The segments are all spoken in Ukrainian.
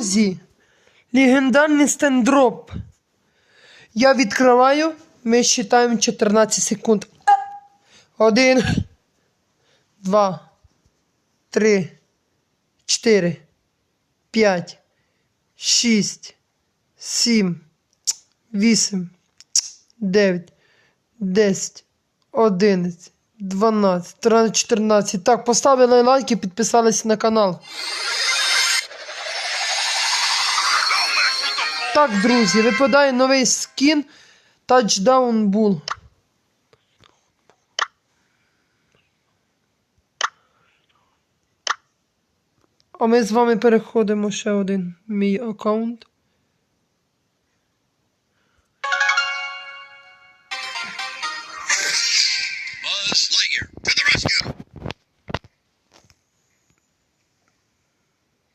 Друзі, легендарний стендроп. Я відкриваю, ми считаємо 14 секунд. Один, два, три, чотири, п'ять, шість, сім, вісім, дев'ять, десять, одинадцять, дванадцять, тринадцять, чотирнадцять. Так, поставили лайки, підписалися на канал. Так, друзі, випадає новий скін Touchdown Bull. А ми з вами переходимо ще один мій аккаунт.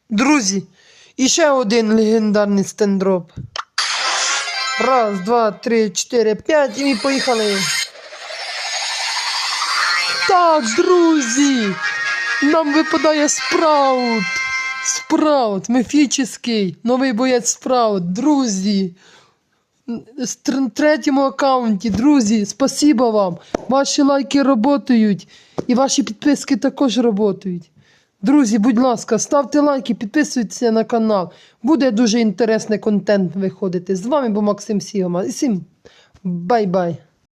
Друзі, і ще один легендарний стендроп. Раз, два, три, чотири, п'ять, і поїхали. Так, друзі, нам випадає спраут. Спраут, міфічний, новий боєць спраут, друзі. З третьому аккаунті, друзі, спасибо вам. Ваші лайки працюють і ваші підписки також працюють. Друзі, будь ласка, ставте лайки, підписуйтесь на канал. Буде дуже інтересний контент виходити. З вами був Максим Сігома. І всім бай-бай.